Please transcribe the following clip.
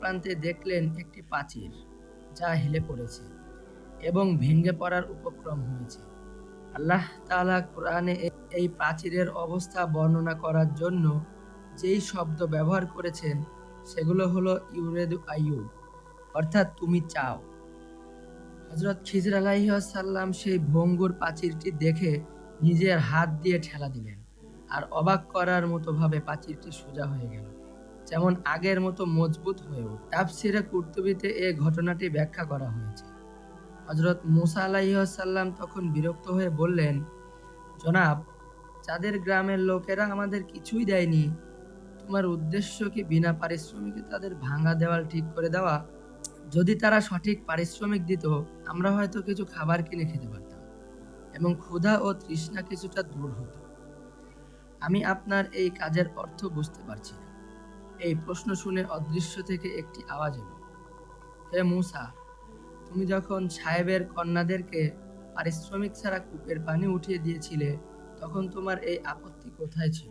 প্রান্তে দেখলেন একটি প্রাচীর যা হেলে পড়েছে এবং ভেঙে পড়ার উপক্রম হয়েছে। আল্লাহ তাআলা কোরআনে এই প্রাচীরের অবস্থা বর্ণনা করার জন্য যেই শব্দ ব্যবহার করেছেন, সেগুলো হলো ইউরেদু আইয়ুব, অর্থাৎ তুমি চাও। হজরত খিজর আলাইসাল্লাম সেই ভঙ্গুর প্রাচীরটি দেখে নিজের হাত দিয়ে ঠেলা দিলেন আর অবাক করার মতো ভাবে প্রাচীরটি সোজা হয়ে গেল। যেমন আগের মতো মজবুত হয়ে উঠ তাফসিরে কুর্তুবিতে এ ঘটনাটি ব্যাখ্যা করা হয়েছে। হজরত মুসা আলাইসাল্লাম তখন বিরক্ত হয়ে বললেন, জনাব, যাদের গ্রামের লোকেরা আমাদের কিছুই দেয়নি, তোমার উদ্দেশ্য কি বিনা পারিশ্রমিকে তাদের ভাঙা দেওয়াল ঠিক করে দেওয়া? যদি তারা সঠিক পারিশ্রমিক দিত, আমরা হয়তো কিছু খাবার কিনে খেতে পারতাম এবং ক্ষুধা ও তৃষ্ণা কিছুটা দূর হতো। আমি আপনার এই কাজের অর্থ বুঝতে পারছি না। এই প্রশ্ন শুনে অদৃশ্য থেকে একটি আওয়াজ এলো। হে মূসা, তুমি যখন সাহেবের কন্যাদেরকে পারিশ্রমিক ছাড়া কূপের পানি উঠিয়ে দিয়েছিলে, তখন তোমার এই আপত্তি কোথায় ছিল?